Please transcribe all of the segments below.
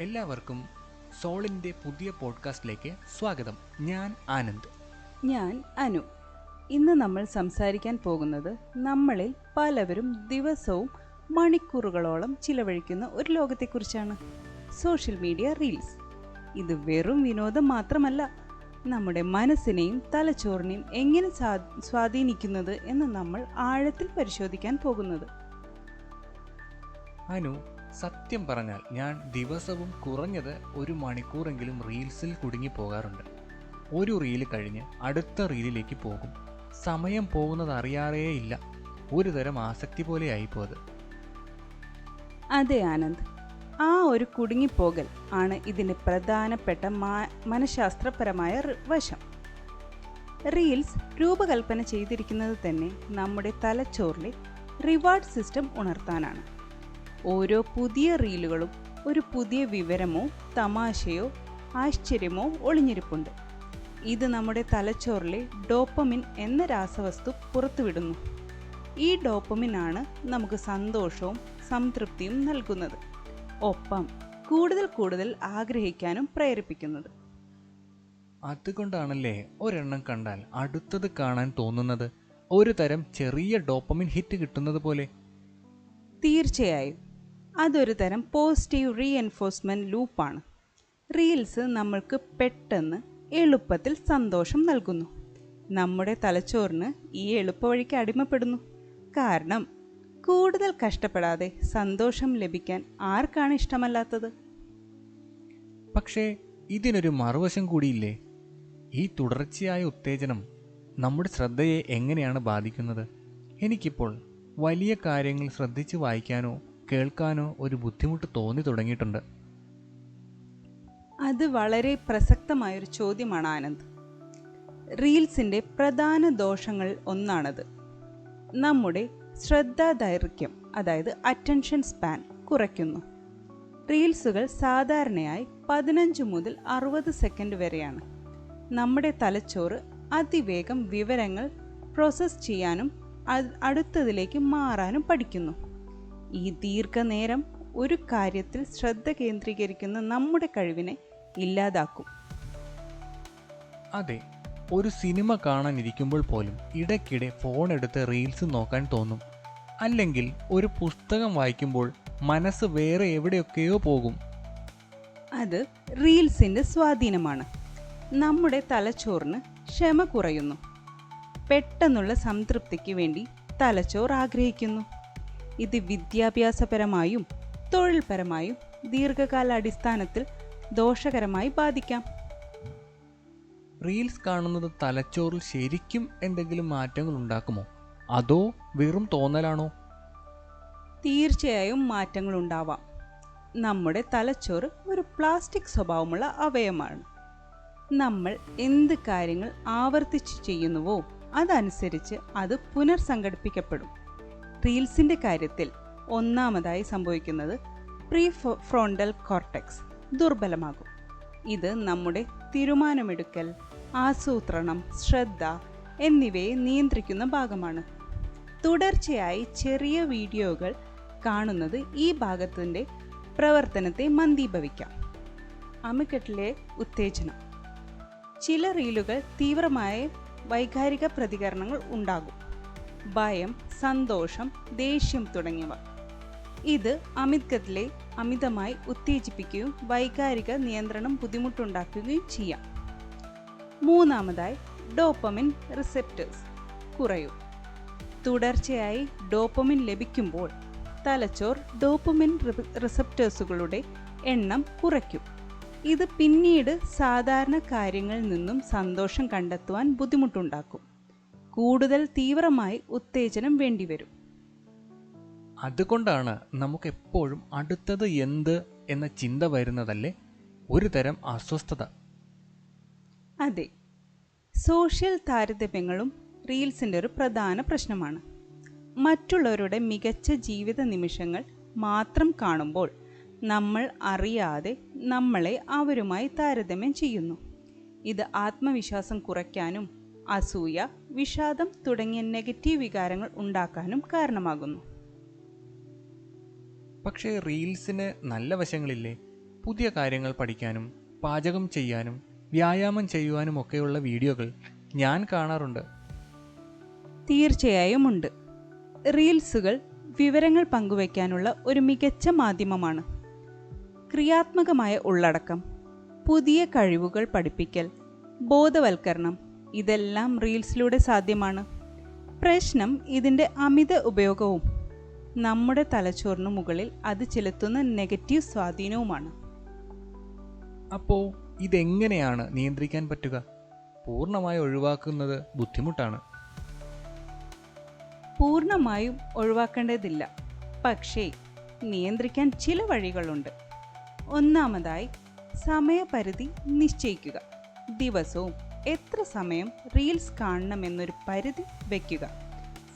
എല്ലാവർക്കും സോളിന്റെ പുതിയ പോഡ്കാസ്റ്റിലേക്ക് സ്വാഗതം. ഞാൻ ആനന്ദ്. ഞാൻ അനു. ഇന്ന് നമ്മൾ സംസാരിക്കാൻ പോകുന്നത് നമ്മളിൽ പലവരും ദിവസവും മണിക്കൂറുകളോളം ചിലവഴിക്കുന്ന ഒരു ലോകത്തെക്കുറിച്ചാണ്. Social media reels. ഇത് വെറും വിനോദം മാത്രമല്ല നമ്മുടെ മനസ്സിനെയും തലച്ചോറിനെയും എങ്ങനെ സ്വാ- സ്വാധീനിക്കുന്നത് എന്ന് നമ്മൾ ആഴത്തിൽ പരിശോധിക്കാൻ പോകുന്നത്. അനു സത്യം പറഞ്ഞാൽ ഞാൻ ദിവസവും കുറഞ്ഞത് ഒരു മണിക്കൂറെങ്കിലും റീൽസിൽ കുടുങ്ങി പോകാറുണ്ട്. ഒരു റീൽ കഴിഞ്ഞ് അടുത്ത റീലിലേക്ക് പോകും. സമയം പോകുന്നത് അറിയാറേയില്ല ഒരു തരം ആസക്തി പോലെ ആയിപ്പോയത്. അതെ ആനന്ദ്. ആ ഒരു കുടുങ്ങിപ്പോകൽ ആണ് ഇതിന്റെ പ്രധാനപ്പെട്ട മനഃശാസ്ത്രപരമായ വശം. റീൽസ് രൂപകൽപ്പന ചെയ്തിരിക്കുന്നത് തന്നെ നമ്മുടെ തലച്ചോറിലെ റിവാർഡ് സിസ്റ്റം ഉണർത്താനാണ്. ഓരോ പുതിയ റീലുകളും ഒരു പുതിയ വിവരമോ തമാശയോ ആശ്ചര്യമോ ഒളിഞ്ഞിരിപ്പുണ്ട്. ഇത് നമ്മുടെ തലച്ചോറിലെ ഡോപ്പമിൻ എന്ന രാസവസ്തു പുറത്തുവിടുന്നു. ഈ ഡോപ്പമിൻ ആണ് നമുക്ക് സന്തോഷവും സംതൃപ്തിയും നൽകുന്നത്. ഒപ്പം കൂടുതൽ കൂടുതൽ ആഗ്രഹിക്കാനും പ്രേരിപ്പിക്കുന്നത്. അതുകൊണ്ടാണല്ലേ ഒരെണ്ണം കണ്ടാൽ അടുത്തത് കാണാൻ തോന്നുന്നത്? ഒരു തരം ചെറിയ ഡോപ്പമിൻ ഹിറ്റ് കിട്ടുന്നത് പോലെ. തീർച്ചയായും. അതൊരു തരം പോസിറ്റീവ് റീഎൻഫോഴ്സ്മെന്റ് ലൂപ്പാണ് റീൽസ് നമ്മൾക്ക് പെട്ടെന്ന് എളുപ്പത്തിൽ സന്തോഷം നൽകുന്നു. നമ്മുടെ തലച്ചോറിന് ഈ എളുപ്പവഴിക്ക് അടിമപ്പെടുന്നു. കാരണം കൂടുതൽ കഷ്ടപ്പെടാതെ സന്തോഷം ലഭിക്കാൻ ആർക്കാണ് ഇഷ്ടമല്ലാത്തത്? പക്ഷേ ഇതിനൊരു മറുവശം കൂടിയില്ലേ? ഈ തുടർച്ചയായ ഉത്തേജനം നമ്മുടെ ശ്രദ്ധയെ എങ്ങനെയാണ് ബാധിക്കുന്നത്? എനിക്കിപ്പോൾ വലിയ കാര്യങ്ങൾ ശ്രദ്ധിച്ച് വായിക്കാനോ കേൾക്കാനോ ഒരു ബുദ്ധിമുട്ട് തോന്നി തുടങ്ങിയിട്ടുണ്ട്. അത് വളരെ പ്രസക്തമായൊരു ചോദ്യമാണ് ആനന്ദ്. റീൽസിന്റെ പ്രധാന ദോഷങ്ങൾ ഒന്നാണത്. നമ്മുടെ ശ്രദ്ധാദൈർഘ്യം അതായത് അറ്റൻഷൻ സ്പാൻ കുറയ്ക്കുന്നു. റീൽസുകൾ സാധാരണയായി പതിനഞ്ച് മുതൽ അറുപത് സെക്കൻഡ് വരെയാണ്. നമ്മുടെ തലച്ചോറ് അതിവേഗം വിവരങ്ങൾ പ്രോസസ്സ് ചെയ്യാനും അടുത്തതിലേക്ക് മാറാനും പഠിക്കുന്നു. ഈ ദീർഘനേരം ഒരു കാര്യത്തിൽ ശ്രദ്ധ കേന്ദ്രീകരിക്കുന്ന നമ്മുടെ കഴിവിനെ ഇല്ലാതാക്കും. അതെ ഒരു സിനിമ കാണാനിരിക്കുമ്പോൾ പോലും ഇടയ്ക്കിടെ ഫോൺ എടുത്ത് റീൽസ് നോക്കാൻ തോന്നും. അല്ലെങ്കിൽ ഒരു പുസ്തകം വായിക്കുമ്പോൾ മനസ്സ് വേറെ എവിടെയൊക്കെയോ പോകും. അത് റീൽസിന്റെ സ്വാധീനമാണ്. നമ്മുടെ തലച്ചോറിന് ക്ഷമ കുറയുന്നു. പെട്ടെന്നുള്ള സംതൃപ്തിക്ക് വേണ്ടി തലച്ചോർ ആഗ്രഹിക്കുന്നു. ഇത് വിദ്യാഭ്യാസപരമായും തൊഴിൽപരമായും ദീർഘകാലാടിസ്ഥാനത്തിൽ ദോഷകരമായി ബാധിക്കാം. റീൽസ് കാണുന്നത് തലച്ചോറിൽ ശരിക്കും എന്തെങ്കിലും മാറ്റങ്ങൾ ഉണ്ടാക്കുമോ? അതോ വെറും തോന്നലാണോ? തീർച്ചയായും മാറ്റങ്ങൾ ഉണ്ടാവാം. നമ്മുടെ തലച്ചോറ് ഒരു പ്ലാസ്റ്റിക് സ്വഭാവമുള്ള അവയവമാണ്. നമ്മൾ എന്ത് കാര്യങ്ങൾ ആവർത്തിച്ച് ചെയ്യുന്നുവോ അതനുസരിച്ച് അത് പുനർസംഘടിപ്പിക്കപ്പെടും. റീൽസിന്റെ കാര്യത്തിൽ ഒന്നാമതായി സംഭവിക്കുന്നത് പ്രീ ഫ്രോണ്ടൽ കോർട്ടെക്സ് ദുർബലമാകും. ഇത് നമ്മുടെ തീരുമാനമെടുക്കൽ ആസൂത്രണം ശ്രദ്ധ എന്നിവയെ നിയന്ത്രിക്കുന്ന ഭാഗമാണ്. തുടർച്ചയായി ചെറിയ വീഡിയോകൾ കാണുന്നത് ഈ ഭാഗത്തിന്റെ പ്രവർത്തനത്തെ മന്ദീഭവിക്കാം. അമിക്കട്ടിലെ ഉത്തേജനം. ചില റീലുകൾ തീവ്രമായ വൈകാരിക പ്രതികരണങ്ങൾ ഉണ്ടാകും. ഭയം സന്തോഷം ദേഷ്യം തുടങ്ങിയവ. ഇത് അമിത്കത്തിലെ അമിതമായി ഉത്തേജിപ്പിക്കുകയും വൈകാരിക നിയന്ത്രണം ബുദ്ധിമുട്ടുണ്ടാക്കുകയും ചെയ്യാം. മൂന്നാമതായി ഡോപ്പമിൻ റിസെപ്റ്റേഴ്സ് കുറയും. തുടർച്ചയായി ഡോപ്പമിൻ ലഭിക്കുമ്പോൾ തലച്ചോർ ഡോപ്പമിൻ റിസപ്റ്റേഴ്സുകളുടെ എണ്ണം കുറയ്ക്കും. ഇത് പിന്നീട് സാധാരണ കാര്യങ്ങളിൽ നിന്നും സന്തോഷം കണ്ടെത്തുവാൻ ബുദ്ധിമുട്ടുണ്ടാക്കും. കൂടുതൽ തീവ്രമായി ഉത്തേജനം വേണ്ടിവരും. അതുകൊണ്ടാണ് നമുക്ക് എപ്പോഴും അടുത്തത് എന്ത് എന്ന ചിന്ത വരുന്നതല്ലേ ഒരു തരം അസ്വസ്ഥത. അതെ സോഷ്യൽ താരതമ്യങ്ങളും റീൽസിന്റെ ഒരു പ്രധാന പ്രശ്നമാണ്. മറ്റുള്ളവരുടെ മികച്ച ജീവിത നിമിഷങ്ങൾ മാത്രം കാണുമ്പോൾ നമ്മൾ അറിയാതെ നമ്മളെ അവരുമായി താരതമ്യം ചെയ്യുന്നു. ഇത് ആത്മവിശ്വാസം കുറയ്ക്കാനും അസൂയ വിഷാദം തുടങ്ങിയ നെഗറ്റീവ് വികാരങ്ങൾ ഉണ്ടാക്കാനും കാരണമാകുന്നു. പക്ഷേ റീൽസിന് നല്ല വശങ്ങളില്ലേ? പുതിയ കാര്യങ്ങൾ പഠിക്കാനും പാചകം ചെയ്യാനും വ്യായാമം ചെയ്യുവാനും ഒക്കെയുള്ള വീഡിയോകൾ ഞാൻ കാണാറുണ്ട്. തീർച്ചയായും ഉണ്ട്. റീൽസുകൾ വിവരങ്ങൾ പങ്കുവയ്ക്കാനുള്ള ഒരു മികച്ച മാധ്യമമാണ്. ക്രിയാത്മകമായ ഉള്ളടക്കം പുതിയ കഴിവുകൾ പഠിപ്പിക്കൽ ബോധവൽക്കരണം ഇതെല്ലാം റീൽസിലൂടെ സാധ്യമാണ്. പ്രശ്നം ഇതിന്റെ അമിത ഉപയോഗവും. നമ്മുടെ തലച്ചോറിന് മുകളിൽ അത് ചെലുത്തുന്ന നെഗറ്റീവ് സ്വാധീനവുമാണ്. അപ്പോൾ ഇതെങ്ങനെയാണ് നിയന്ത്രിക്കാൻ പറ്റുക? പൂർണമായി ഒഴിവാക്കുന്നത് ബുദ്ധിമുട്ടാണ്. പൂർണമായും ഒഴിവാക്കേണ്ടതില്ല. പക്ഷേ നിയന്ത്രിക്കാൻ ചില വഴികളുണ്ട്. ഒന്നാമതായി സമയപരിധി നിശ്ചയിക്കുക. ദിവസവും എത്ര സമയം റീൽസ് കാണണമെന്നൊരു പരിധി വയ്ക്കുക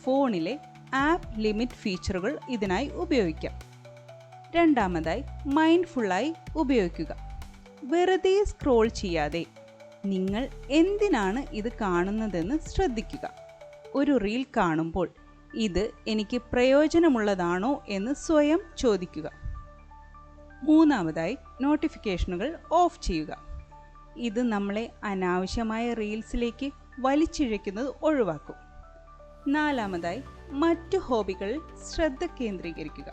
ഫോണിലെ ആപ്പ് ലിമിറ്റ് ഫീച്ചറുകൾ ഇതിനായി ഉപയോഗിക്കാം. രണ്ടാമതായി മൈൻഡ്ഫുള്ളായി ഉപയോഗിക്കുക. വെറുതെ സ്ക്രോൾ ചെയ്യാതെ നിങ്ങൾ എന്തിനാണ് ഇത് കാണുന്നതെന്ന് ശ്രദ്ധിക്കുക. ഒരു റീൽ കാണുമ്പോൾ ഇത് എനിക്ക് പ്രയോജനമുള്ളതാണോ എന്ന് സ്വയം ചോദിക്കുക. മൂന്നാമതായി നോട്ടിഫിക്കേഷനുകൾ ഓഫ് ചെയ്യുക. ഇത് നമ്മളെ അനാവശ്യമായ റീൽസിലേക്ക് വലിച്ചിഴയ്ക്കുന്നത് ഒഴിവാക്കും. നാലാമതായി മറ്റു ഹോബികളിൽ ശ്രദ്ധ കേന്ദ്രീകരിക്കുക.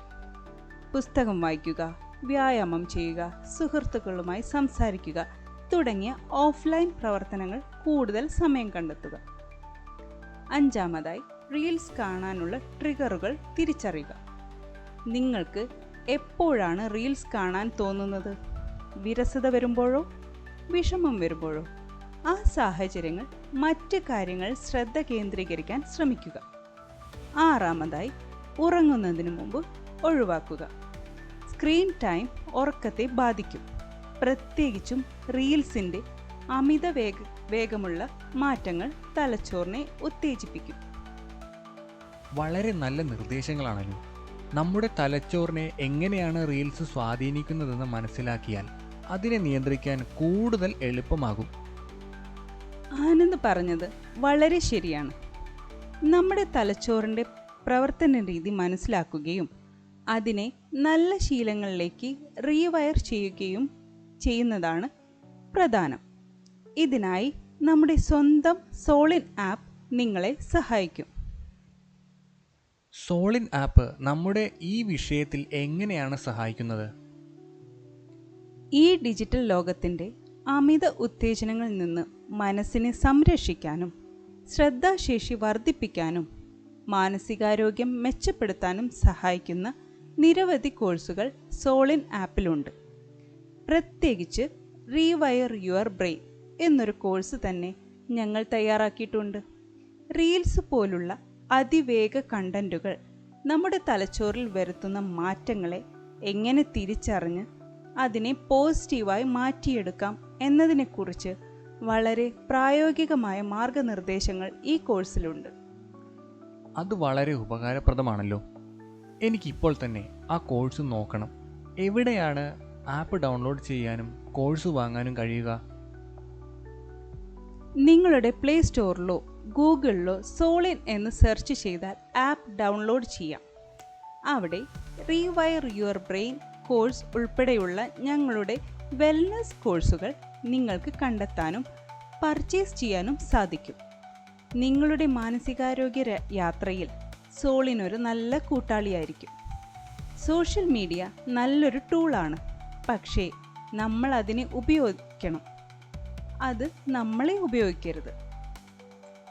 പുസ്തകം വായിക്കുക വ്യായാമം ചെയ്യുക സുഹൃത്തുക്കളുമായി സംസാരിക്കുക തുടങ്ങിയ ഓഫ്ലൈൻ പ്രവർത്തനങ്ങൾ കൂടുതൽ സമയം കണ്ടെത്തുക. അഞ്ചാമതായി റീൽസ് കാണാനുള്ള ട്രിഗറുകൾ തിരിച്ചറിയുക. നിങ്ങൾക്ക് എപ്പോഴാണ് റീൽസ് കാണാൻ തോന്നുന്നത്? വിരസത വരുമ്പോഴോ വിഷമം വരുമ്പോഴോ? ആ സാഹചര്യങ്ങൾ മറ്റ് കാര്യങ്ങൾ ശ്രദ്ധ കേന്ദ്രീകരിക്കാൻ ശ്രമിക്കുക. ആറാമതായി ഉറങ്ങുന്നതിന് മുമ്പ് ഒഴിവാക്കുക. സ്ക്രീൻ ടൈം ഉറക്കത്തെ ബാധിക്കും. പ്രത്യേകിച്ചും റീൽസിന്റെ അമിത വേഗ വേഗമുള്ള മാറ്റങ്ങൾ തലച്ചോറിനെ ഉത്തേജിപ്പിക്കും. വളരെ നല്ല നിർദ്ദേശങ്ങളാണല്ലോ. നമ്മുടെ തലച്ചോറിനെ എങ്ങനെയാണ് റീൽസ് സ്വാധീനിക്കുന്നതെന്ന് മനസ്സിലാക്കിയാൽ അതിനെ നിയന്ത്രിക്കാൻ കൂടുതൽ എളുപ്പമാകും. ആനന്ദ് പറഞ്ഞത് വളരെ ശരിയാണ്. നമ്മുടെ തലച്ചോറിന്റെ പ്രവർത്തന രീതി മനസ്സിലാക്കുകയും അതിനെ നല്ല ശീലങ്ങളിലേക്ക് റീവയർ ചെയ്യുകയും ചെയ്യുന്നതാണ് പ്രധാനം. ഇതിനായി നമ്മുടെ സ്വന്തം സോളിൻ ആപ്പ് നിങ്ങളെ സഹായിക്കും. സോളിൻ ആപ്പ് നമ്മുടെ ഈ വിഷയത്തിൽ എങ്ങനെയാണ് സഹായിക്കുന്നത്? ഈ ഡിജിറ്റൽ ലോകത്തിന്റെ അമിത ഉത്തേജനങ്ങളിൽ നിന്ന് മനസ്സിനെ സംരക്ഷിക്കാനും ശ്രദ്ധാശേഷി വർദ്ധിപ്പിക്കാനും മാനസികാരോഗ്യം മെച്ചപ്പെടുത്താനും സഹായിക്കുന്ന നിരവധി കോഴ്സുകൾ സോളിൻ ആപ്പിലുണ്ട്. പ്രത്യേകിച്ച് റീവയർ യുവർ ബ്രെയിൻ എന്നൊരു കോഴ്സ് തന്നെ ഞങ്ങൾ തയ്യാറാക്കിയിട്ടുണ്ട്. റീൽസ് പോലുള്ള അതിവേഗ കണ്ടന്റുകൾ നമ്മുടെ തലച്ചോറിൽ വരുത്തുന്ന മാറ്റങ്ങളെ എങ്ങനെ തിരിച്ചറിഞ്ഞ് അതിനെ പോസിറ്റീവായി മാറ്റിയെടുക്കാം എന്നതിനെക്കുറിച്ച് വളരെ പ്രായോഗികമായ മാർഗനിർദ്ദേശങ്ങൾ ഈ കോഴ്സിലുണ്ട്. അത് വളരെ ഉപകാരപ്രദമാണല്ലോ. എനിക്കിപ്പോൾ തന്നെ ആ കോഴ്സ് നോക്കണം. എവിടെയാണ് ആപ്പ് ഡൗൺലോഡ് ചെയ്യാനും കോഴ്സ് വാങ്ങാനും കഴിയുക? നിങ്ങളുടെ പ്ലേ സ്റ്റോറിലോ ഗൂഗിളിലോ സോളിൻ എന്ന് സെർച്ച് ചെയ്താൽ ആപ്പ് ഡൗൺലോഡ് ചെയ്യാം. അവിടെ റീവയർ യുവർ ബ്രെയിൻ കോഴ്സ് ഉൾപ്പെടെയുള്ള ഞങ്ങളുടെ വെൽനസ് കോഴ്സുകൾ നിങ്ങൾക്ക് കണ്ടെത്താനും പർച്ചേസ് ചെയ്യാനും സാധിക്കും. നിങ്ങളുടെ മാനസികാരോഗ്യ യാത്രയിൽ സോളിനൊരു നല്ല കൂട്ടാളിയായിരിക്കും. സോഷ്യൽ മീഡിയ നല്ലൊരു ടൂളാണ് പക്ഷേ നമ്മൾ അതിനെ ഉപയോഗിക്കണം. അത് നമ്മളെ ഉപയോഗിക്കരുത്.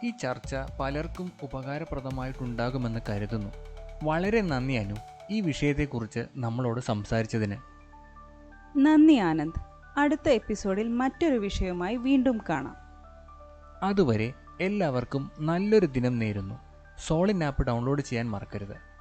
ഈ ചർച്ച പലർക്കും ഉപകാരപ്രദമായിട്ടുണ്ടാകുമെന്ന് കരുതുന്നു. വളരെ നന്ദി അനു. ഈ വിഷയത്തെക്കുറിച്ച് നമ്മളോട് സംസാരിച്ചതിന്. നന്ദി ആനന്ദ്. അടുത്ത എപ്പിസോഡിൽ മറ്റൊരു വിഷയവുമായി വീണ്ടും കാണാം. അതുവരെ എല്ലാവർക്കും നല്ലൊരു ദിനം നേരുന്നു. സോളിൻ ആപ്പ് ഡൗൺലോഡ് ചെയ്യാൻ മറക്കരുത്.